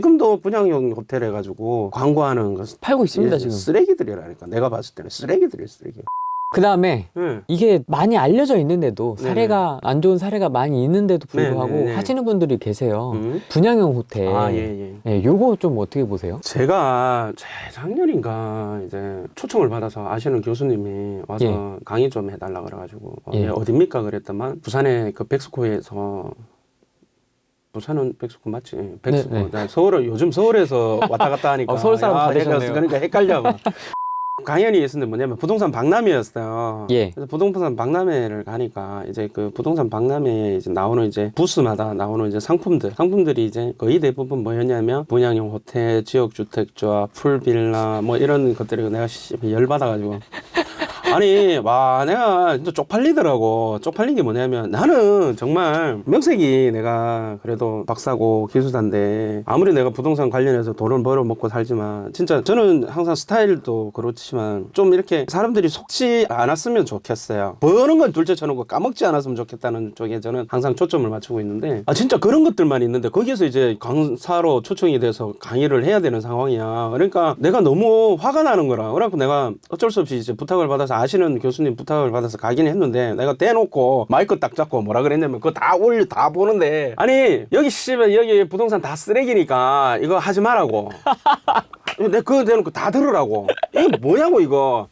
지금도 분양형 호텔 해가지고 광고하는 거 팔고 있습니다 예, 지금. 쓰레기들이라니까 내가 봤을 때는 쓰레기들이 쓰레기. 그 다음에 예. 이게 많이 알려져 있는데도. 사례가 안 좋은 사례가 많이 있는데도 불구하고 네 네 네. 하시는 분들이 계세요. 음. 분양형 호텔. 아 예, 예. 예, 요거 좀 어떻게 보세요? 제가 재작년인가 이제 초청을 받아서 아시는 교수님이 와서 예. 강의 좀 해달라 그래가지고 어, 예. 예, 어딥니까 그랬더만 부산의 그 백스코에서 부산은 백스코 맞지? 예, 백스코. 네, 네. 나 서울은 요즘 서울에서 왔다 갔다 하니까 어, 서울 사람 다 헷갈려서 되셨네요. 그러니까 헷갈려. 강연이 있었는데 뭐냐면 부동산 박람회였어요. 예. 그래서 부동산 박람회를 가니까 이제 그 부동산 박람회에 이제 나오는 이제 부스마다 나오는 이제 상품들 상품들이 이제 거의 대부분 뭐였냐면 분양형 호텔, 지역 주택조합, 풀빌라 뭐 이런 것들이 내가 씨, 열받아 가지고 아니 와 내가 진짜 쪽팔리더라고. 쪽팔린 게 뭐냐면 나는 정말 명색이 내가 그래도 박사고 기술사인데 아무리 내가 부동산 관련해서 돈을 벌어 먹고 살지만 진짜 저는 항상 스타일도 그렇지만 좀 이렇게 사람들이 속지 않았으면 좋겠어요. 버는 건 둘째 쳐놓고 까먹지 않았으면 좋겠다는 쪽에 저는 항상 초점을 맞추고 있는데 아 진짜 그런 것들만 있는데 거기에서 이제 강사로 초청이 돼서 강의를 해야 되는 상황이야. 그러니까 내가 너무 화가 나는 거라. 그래갖고 내가 어쩔 수 없이 이제 부탁을 받아서 아시는 교수님 부탁을 받아서 가긴 했는데 내가 대놓고 마이크 딱 잡고 뭐라 그랬냐면 그거 다 올려 다 보는데. 아니 여기 씨발 여기 부동산 다 쓰레기니까 이거 하지 말라고. 내 그거 대놓고 다 들으라고. 이게 뭐냐고 이거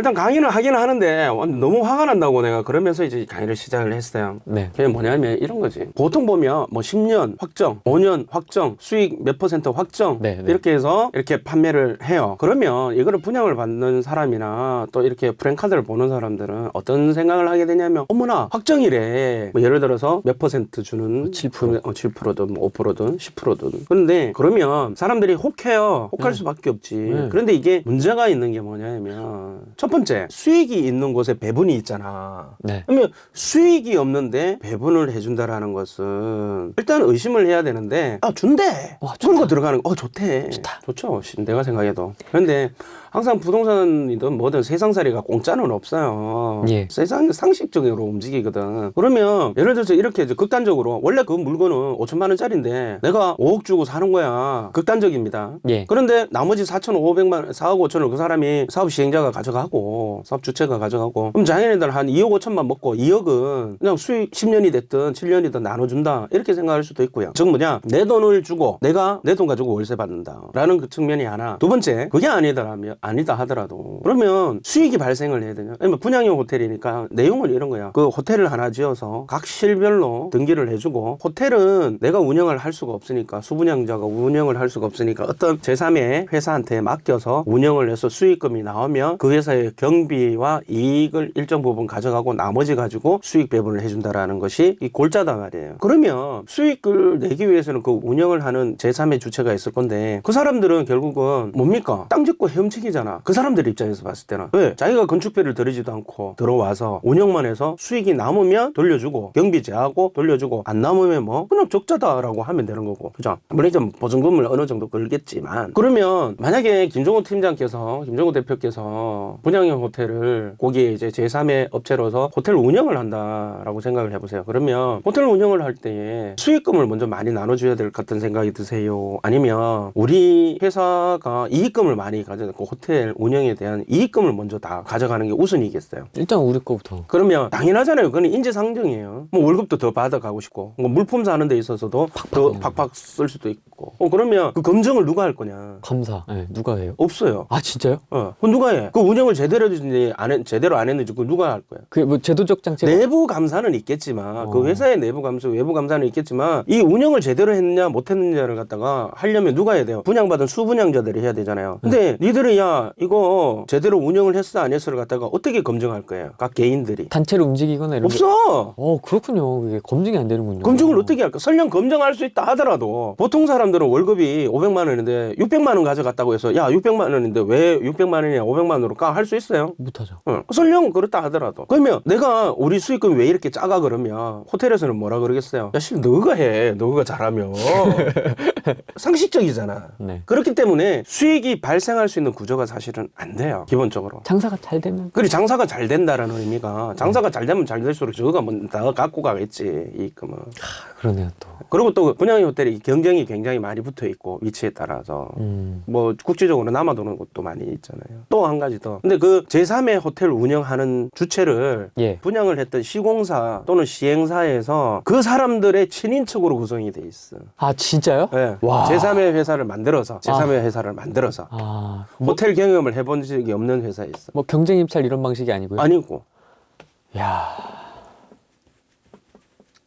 일단 강의는 하기는 하는데 너무 화가 난다고 내가 그러면서 이제 강의를 시작을 했어요 네. 그게 뭐냐면 이런 거지. 보통 보면 뭐 10년 확정, 5년 확정, 수익 몇 퍼센트 확정 네, 네. 이렇게 해서 이렇게 판매를 해요. 그러면 이거를 분양을 받는 사람이나 또 이렇게 프랜카드를 보는 사람들은 어떤 생각을 하게 되냐면 어머나 확정이래. 뭐 예를 들어서 몇 퍼센트 주는 7%. 어, 7%든 뭐 5%든 10%든. 그런데 그러면 사람들이 혹해요. 혹할 네. 수밖에 없지. 네. 그런데 이게 문제가 있는 게 뭐냐면 첫 번째 수익이 있는 곳에 배분이 있잖아. 네. 그러면 수익이 없는데 배분을 해준다라는 것은 일단 의심을 해야 되는데 아 준대 와, 그런 좋다. 거 들어가는 거 어 좋대 좋다. 좋죠 씨, 내가 생각해도 그런데 항상 부동산이든 뭐든 세상살이가 공짜는 없어요 예. 세상 상식적으로 움직이거든 그러면 예를 들어서 이렇게 극단적으로 원래 그 물건은 5천만 원짜리인데 내가 5억 주고 사는 거야 극단적입니다 예. 그런데 나머지 4,500만, 4억 5천을 그 사람이 사업 시행자가 가져가고, 사업 주체가 가져가고, 그럼 자기네들 한 2억 5천만 먹고 2억은 그냥 수익 10년이 됐든 7년이든 나눠준다. 이렇게 생각할 수도 있고요. 즉 뭐냐, 내 돈을 주고 내가 내 돈 가지고 월세 받는다. 라는 그 측면이 하나. 두 번째, 그게 아니더라면, 아니다 하더라도. 그러면 수익이 발생을 해야 되냐. 아니면 분양형 호텔이니까 내용은 이런 거야. 그 호텔을 하나 지어서 각 실별로 등기를 해주고, 호텔은 내가 운영을 할 수가 없으니까, 수분양자가 운영을 할 수가 없으니까 어떤 제3의 회사한테 맡겨서 운영을 해서 수익금이 나오면 그 회사의 경비와 이익을 일정 부분 가져가고 나머지 가지고 수익 배분을 해준다라는 것이 이 골자다 말이에요. 그러면 수익을 내기 위해서는 그 운영을 하는 제3의 주체가 있을 건데 그 사람들은 결국은 뭡니까? 땅 짓고 헤엄치기 잖아. 그 사람들 입장에서 봤을 때는. 왜? 자기가 건축비를 들이지도 않고 들어와서 운영만 해서 수익이 남으면 돌려주고 경비 제하고 돌려주고 안 남으면 뭐 그냥 적자다라고 하면 되는 거고. 그죠? 물론 좀 보증금을 어느 정도 걸겠지만 그러면 만약에 김종호 팀장께서 김종호 대표께서 분양형 호텔을 거기에 이제 제3의 업체로서 호텔 운영을 한다라고 생각을 해보세요. 그러면 호텔 운영을 할 때에 수익금을 먼저 많이 나눠줘야 될 것 같은 생각이 드세요? 아니면 우리 회사가 이익금을 많이 가져가고 호텔 운영에 대한 이익금을 먼저 다 가져가는 게 우선이겠어요? 일단 우리 거부터. 그러면 당연하잖아요. 그건 인지상정이에요. 뭐 월급도 더 받아가고 싶고, 뭐 물품 사는 데 있어서도 더 팍팍 쓸 수도 있고. 어, 그러면 그 검증을 누가 할 거냐? 감사. 네, 누가 해요? 없어요. 아 진짜요? 어, 그건 누가 해? 그 운영을 제대로 했는지 안 했, 제대로 안 했는지 그 누가 할 거야? 그게 뭐 제도적 장치가 내부 감사는 있겠지만 그 어. 회사의 내부 감사, 외부 감사는 있겠지만 이 운영을 제대로 했느냐 못 했느냐를 갖다가 하려면 누가 해야 돼요? 분양받은 수분양자들이 해야 되잖아요. 근데 니들은 야 이거 제대로 운영을 했어 안 했어를 갖다가 어떻게 검증할 거예요? 각 개인들이 단체로 움직이거나 이런 게. 없어. 어 그렇군요. 그게 검증이 안 되는군요. 검증을 어떻게 할까? 설령 검증할 수 있다 하더라도 보통 사람들은 월급이 500만 원인데 600만 원 가져갔다고 해서 야 600만 원인데 왜 600만 원이냐 500만 원으로 까 할 수 있어요? 못하죠. 어, 설령 그렇다 하더라도 그러면 내가 우리 수익금이 왜 이렇게 작아 그러면 호텔에서는 뭐라 그러겠어요? 야 씨 너가 해 너가 잘하면 상식적이잖아 네. 그렇기 때문에 수익이 발생할 수 있는 구조가 사실은 안 돼요 기본적으로. 장사가 잘 되면. 그리고 장사가 잘 된다라는 의미가 장사가 잘 되면 잘 될수록 저거가 뭐다 갖고 가겠지 이익금은. 아, 그러네요 또. 그리고 또 분양의 호텔이 경쟁이 굉장히 많이 붙어 있고 위치에 따라서 음. 뭐 국제적으로 남아도는 곳도 많이 있잖아요. 또 한 가지 더. 근데 그 제3의 호텔 운영하는 주체를 예. 분양을 했던 시공사 또는 시행사에서 그 사람들의 친인척으로 구성이 돼 있어. 아 진짜요? 예. 와. 제3의 회사를 만들어서 제3의 회사를 만들어서 아. 호텔 경험을 해본 적이 없는 회사에 있어. 뭐 경쟁 입찰 이런 방식이 아니고요. 아니고 야.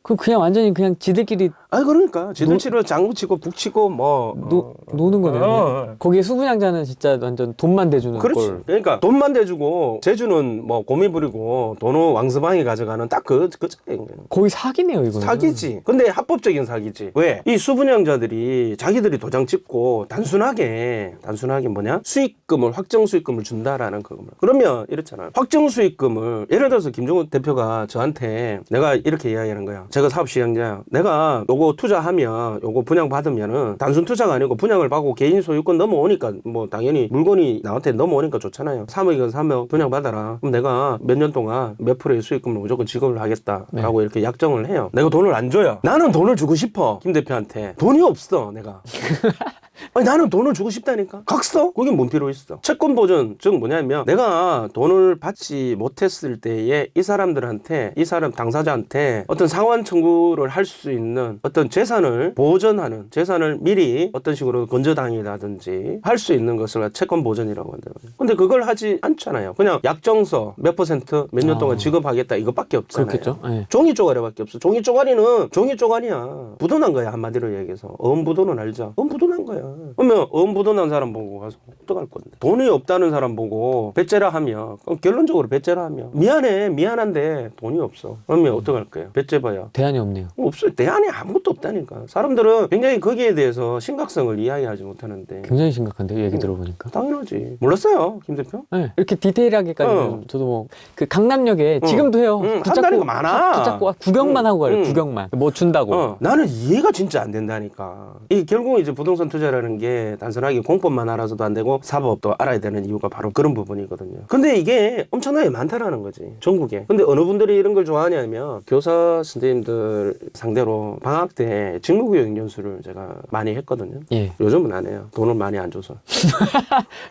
그 그냥 완전히 그냥 지들끼리 아 그러니까 지들치로 장구 치고 북 치고 뭐 노, 노는 거네요. 어. 거기에 수분양자는 진짜 완전 돈만 대주는 그렇지. 꼴. 그러니까 돈만 대주고 제주는 뭐 고미 부리고 돈은 왕서방이 가져가는 딱 그 그, 그 거의 사기네요 이거는. 사기지. 근데 합법적인 사기지. 왜? 이 수분양자들이 자기들이 도장 찍고 단순하게 단순하게 뭐냐 수익금을 확정 수익금을 준다라는 그거만. 그러면 이렇잖아. 확정 수익금을 예를 들어서 김종국 대표가 저한테 내가 이렇게 이야기하는 거야. 제가 사업 시행자. 내가 요거 투자하면 요거 분양 받으면은 단순 투자가 아니고 분양을 받고 개인 소유권 넘어오니까 뭐 당연히 물건이 나한테 넘어오니까 좋잖아요. 3억이건 3억 분양 받아라. 그럼 내가 몇 년 동안 몇 프로의 수익금을 무조건 지급을 하겠다라고 이렇게 약정을 해요. 내가 돈을 안 줘요. 나는 돈을 주고 싶어. 김 대표한테. 돈이 없어, 내가. 아니 나는 돈을 주고 싶다니까 각서 그게 뭔 필요 있어 채권 보전 즉 뭐냐면 내가 돈을 받지 못했을 때에 이 사람들한테 이 사람 당사자한테 어떤 상환 청구를 할 수 있는 어떤 재산을 보전하는 재산을 미리 어떤 식으로 건저당이라든지 할 수 있는 것을 채권 보전이라고 한다요 근데 그걸 하지 않잖아요 그냥 약정서 몇 퍼센트 몇 년 동안 아. 지급하겠다 이것밖에 없잖아요 그렇겠죠. 예. 종이 쪼가리밖에 없어. 종이 쪼가리는 종이 쪼가리야. 부도난 거야 한마디로 얘기해서. 어음부도는 알죠? 어음부도난 거야. 그러면 어음부도난 사람 보고 가서 어떡할 건데? 돈이 없다는 사람 보고 배째라 하면 그럼 결론적으로 배째라 하면 미안해 미안한데 돈이 없어. 그러면 어떡할 거예요? 배째봐야. 대안이 없네요. 없어요. 대안이 아무것도 없다니까. 사람들은 굉장히 거기에 대해서 심각성을 이해하지 못하는데. 굉장히 심각한데요. 얘기 들어보니까. 당연하지. 몰랐어요, 김 대표? 네, 이렇게 디테일하게까지는 어. 저도 뭐 그 강남역에 어. 지금도 해요. 응, 한다는 거 많아. 붙잡고 와, 구경만 응, 하고 가요. 응. 구경만. 뭐 준다고. 어, 나는 이해가 진짜 안 된다니까. 이 결국 이제 부동산 투자라는 게 단순하게 공법만 알아서도 안 되고 사법도 알아야 되는 이유가 바로 그런 부분이거든요. 근데 이게 엄청나게 많다라는 거지. 전국에. 근데 어느 분들이 이런 걸 좋아하냐면 교사 선생님들 상대로 방학 때 직무교육 연수를 제가 많이 했거든요. 예. 요즘은 안 해요. 돈을 많이 안 줘서.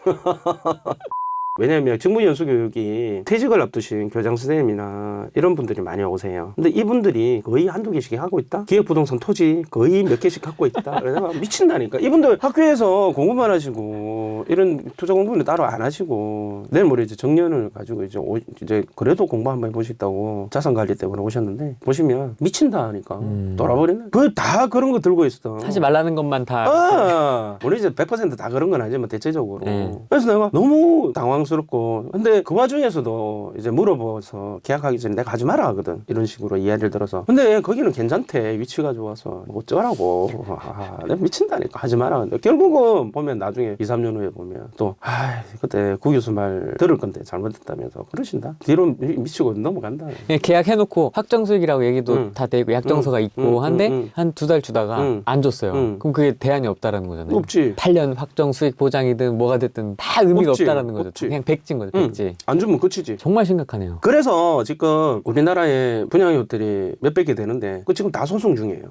왜냐하면 직무연수 교육이 퇴직을 앞두신 교장 선생님이나 이런 분들이 많이 오세요. 근데 이분들이 거의 한두 개씩 하고 있다? 기획부동산 토지 거의 몇 개씩 갖고 있다? 그래서 미친다니까. 이분들 학교에서 공부만 하시고 이런 투자 공부는 따로 안 하시고 내일 모레 이제 정년을 가지고 이제 오- 이제 그래도 공부 한번 해보시다고 자산 관리 때문에 오셨는데 보시면 미친다니까. 음. 돌아버리네. 그다 그런 거 들고 있어. 하지 말라는 것만 다. 아, 우리 이제 100%다 그런 건 아니지만 대체적으로. 네. 그래서 내가 너무 당황 스럽고. 근데 그 와중에서도 이제 물어봐서 계약하기 전에 내가 하지 마라 하거든. 이런 식으로 이야기를 들어서. 근데 거기는 괜찮대. 위치가 좋아서. 뭐 어쩌라고. 아, 내가 미친다니까. 하지 마라. 근데 결국은 보면 나중에 2, 3년 후에 보면 또, 아, 그때 구 교수 말 들을 건데 잘못했다면서 그러신다. 뒤로 미- 미치고 넘어간다. 그냥 계약해놓고 확정 수익이라고 얘기도 응. 다 되고 약정서가 응. 있고 응, 한데 응, 응. 한두 달 주다가 응. 안 줬어요. 응. 그럼 그게 대안이 없다라는 거잖아요. 없지. 8년 확정 수익 보장이든 뭐가 됐든 다 의미가 없지. 없다라는 거죠. 없지. 그냥 백지인 거죠. 응. 백지. 안 주면 끝이지. 정말 심각하네요. 그래서 지금 우리나라에 분양의 호텔이 몇백 개 되는데 그 지금 다 소송 중이에요.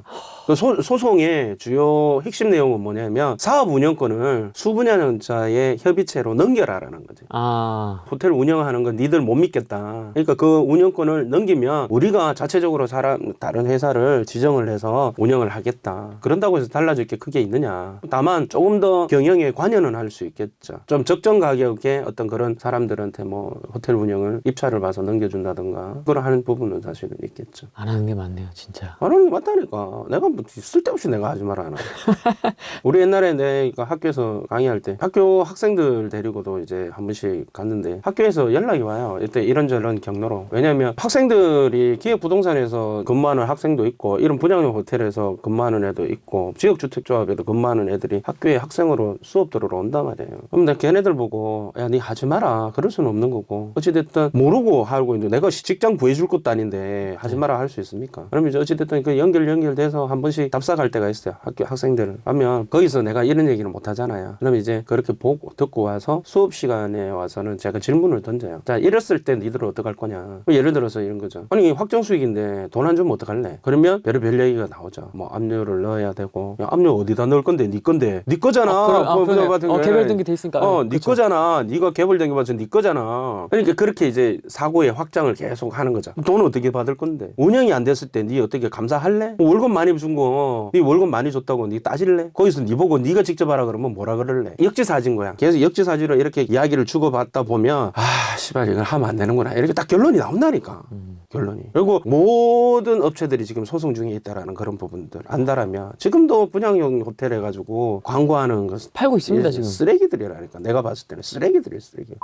그 소, 소송의 주요 핵심 내용은 뭐냐면 사업 운영권을 수분양자의 협의체로 넘겨라라는 거지. 아, 호텔 운영하는 건 니들 못 믿겠다. 그러니까 그 운영권을 넘기면 우리가 자체적으로 사람 다른 회사를 지정을 해서 운영을 하겠다. 그런다고 해서 달라질 게 크게 있느냐. 다만 조금 더 경영에 관여는 할 수 있겠죠. 좀 적정 가격에 어떤 그런 사람들한테 뭐 호텔 운영을 입찰을 봐서 넘겨준다든가 그걸 하는 부분은 사실은 있겠죠. 안 하는 게 많네요, 진짜. 안 하는 게 맞다니까. 내가 뭐 쓸데없이 내가 하지 마라 하나. 우리 옛날에 내가 학교에서 강의할 때 학교 학생들 데리고도 이제 한 번씩 갔는데 학교에서 연락이 와요. 이때 이런저런 경로로. 왜냐면 학생들이 기획부동산에서 근무하는 학생도 있고 이런 분양용 호텔에서 근무하는 애도 있고 지역 주택조합에도 근무하는 애들이 학교에 학생으로 수업 들으러 온단 말이에요. 그럼 내가 걔네들 보고 야니 하지 하지 마라. 그럴 수는 없는 거고. 어찌됐든 모르고 하고 있는데 내가 직장 구해줄 것도 아닌데 하지 마라 할 수 있습니까? 그러면 이제 어찌됐든 그 연결 연결돼서 한 번씩 답사갈 때가 있어요. 학교 학생들을. 하면 거기서 내가 이런 얘기는 못 하잖아요. 그러면 이제 그렇게 보고 듣고 와서 수업 시간에 와서는 제가 질문을 던져요. 자, 이랬을 때 니들 어떡할 거냐. 뭐 예를 들어서 이런 거죠. 아니 확정 수익인데 돈 안 주면 어떡할래? 그러면 별의별 얘기가 나오죠. 뭐 압류를 넣어야 되고 야, 압류 어디다 넣을 건데 니 건데 니 거잖아. 아, 그래, 아, 뭐, 그러네. 뭐 같은 어. 개별 등기 돼 있으니까. 어, 아, 네 그쵸. 거잖아. 네가 개별 등기 받아서 네 거잖아. 그러니까 그렇게 이제 사고의 확장을 계속 하는 거죠. 돈 어떻게 받을 건데? 운영이 안 됐을 때 네 어떻게 감사할래? 뭐 월급 많이 준 거, 네 월급 많이 줬다고 네 따질래? 거기서 네 보고 네가 직접 하라 그러면 뭐라 그럴래? 역지사지인 거야. 계속 역지사지로 이렇게 이야기를 주고받다 보면 아, 씨발 이걸 하면 안 되는구나. 이렇게 딱 결론이 나온다니까. 음. 결론이. 그리고 모든 업체들이 지금 소송 중에 있다라는 그런 부분들 안다라면 지금도 분양용 호텔 해가지고 광고하는 것 팔고 있습니다 예, 지금. 쓰레기들이라니까. 내가 봤을 때는 쓰레기들이 쓰레기. reason.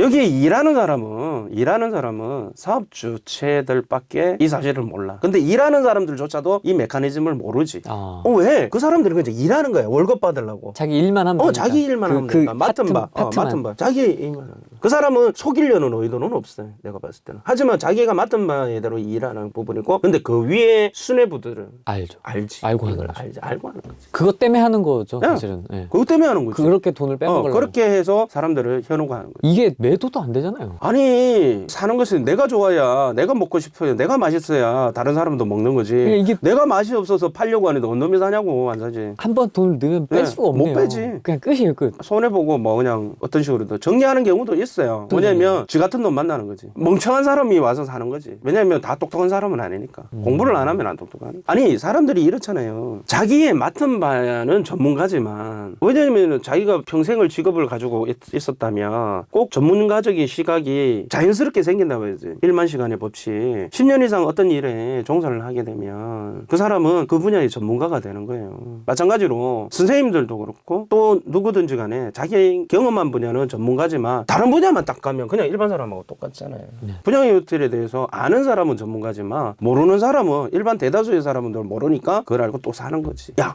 여기에 일하는 사람은 일하는 사람은 사업 주체들밖에 이 사실을 몰라. 근데 일하는 사람들조차도 이 메커니즘을 모르지. 아. 어 왜? 그 사람들은 그냥 일하는 거야. 월급 받으려고. 자기 일만 하면 어 되니까. 자기 일만 그- 하면 그 된다. 맡은 바, 어. 맡은 바. 자기 일만 거야. 그 사람은 속이려는 의도는 없어요. 내가 봤을 때는. 하지만 자기가 맡은 바대로 일하는 부분이고, 근데 그 위에 수뇌부들은 알죠. 알지. 알고 하는 거죠. 알지. 알고 하는 거지. 그것 때문에 하는 거죠 야. 사실은. 예. 그것 때문에 하는 거지. 그렇게 돈을 어, 빼먹으려고. 그렇게 해서 사람들을 현혹하는 거지. 이게 매도도 안 되잖아요. 아니 사는 것은 내가 좋아야 내가 먹고 싶어야 내가 맛있어야 다른 사람도 먹는 거지 그러니까 이게- 내가 맛이 없어서 팔려고 하는데 어느 놈이 사냐고 안 사지 한 번 돈을 넣으면 뺄 네, 수가 없네요. 못 빼지. 그냥 끝이에요 끝. 손해보고 뭐 그냥 어떤 식으로든 정리하는 경우도 있어요 음. 뭐냐면 지 같은 놈 만나는 거지 멍청한 사람이 와서 사는 거지 왜냐면 다 똑똑한 사람은 아니니까 음. 공부를 안 하면 안 똑똑하니 아니 사람들이 이렇잖아요 자기의 맡은 바는 전문가지만 왜냐면 자기가 평생을 직업을 가지고 있- 있었다면 꼭 전문가 적인 시각이 자연스럽게 생긴다고 해야지. 1만 시간의 법칙 10년 이상 어떤 일에 종사를 하게 되면 그 사람은 그 분야의 전문가가 되는 거예요. 마찬가지로 선생님들도 그렇고 또 누구든지 간에 자기 경험한 분야는 전문가지만 다른 분야만 딱 가면 그냥 일반 사람하고 똑같잖아요. 네. 분양의 호텔에 대해서 아는 사람은 전문가지만 모르는 사람은 일반 대다수의 사람들 모르니까 그걸 알고 또 사는 거지. 야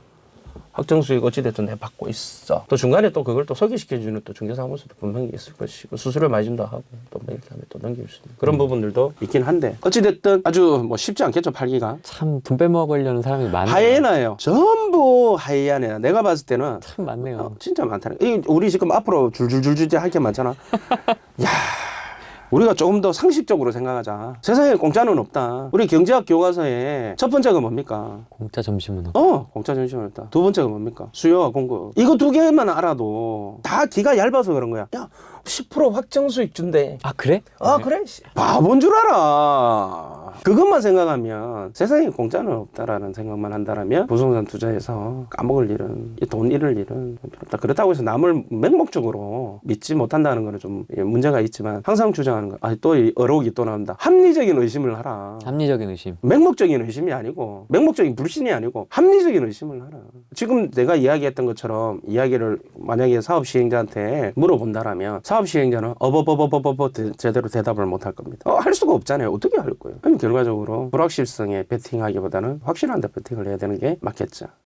확정 수익 어찌됐든 내 받고 있어. 또 중간에 또 그걸 또 소개시켜주는 또 중개사무소도 분명히 있을 것이고 수수료 준다 하고 또뭐 이렇게 하면 또 넘길 수 있는 그런 부분들도 있긴 한데 어찌됐든 아주 뭐 쉽지 않겠죠 팔기가. 참 돈 빼먹으려는 사람이 많네요. 하이에나예요. 전부 하이에나야. 내가 봤을 때는 참 많네요. 어, 진짜 많다는. 이 우리 지금 앞으로 줄줄줄줄 할 게 많잖아. 야. 우리가 조금 더 상식적으로 생각하자. 세상에 공짜는 없다. 우리 경제학 교과서에 첫 번째가 뭡니까? 공짜 점심은 없. 어, 공짜 전시원 했다. 두 번째가 뭡니까? 수요와 공급. 이거 두 개만 알아도 다 기가 얇아서 그런 거야. 야, 10% 확정 수익 준대. 아 그래? 아, 그래? 씨. 바본 줄 알아. 그것만 생각하면 세상에 공짜는 없다라는 생각만 한다라면 부동산 투자해서 까먹을 일은, 이돈 잃을 일은 없다. 그렇다고 해서 남을 맹목적으로 믿지 못한다는 거는 좀 예, 문제가 있지만 항상 주장하는 거. 아, 또이 어록이 또 나온다. 합리적인 의심을 하라. 합리적인 의심. 맹목적인 의심이 아니고 맹목적인 불신이 아니고 합리적인 의심을 하라. 지금 내가 이야기했던 것처럼 이야기를 만약에 사업 시행자한테 물어본다라면 사업 시행자는 어버버버버버버 대- 제대로 대답을 못 할 겁니다. 어, 할 수가 없잖아요. 어떻게 할 거예요? 그럼 결과적으로 불확실성에 베팅하기보다는 확실한 데 베팅을 해야 되는 게 맞겠죠.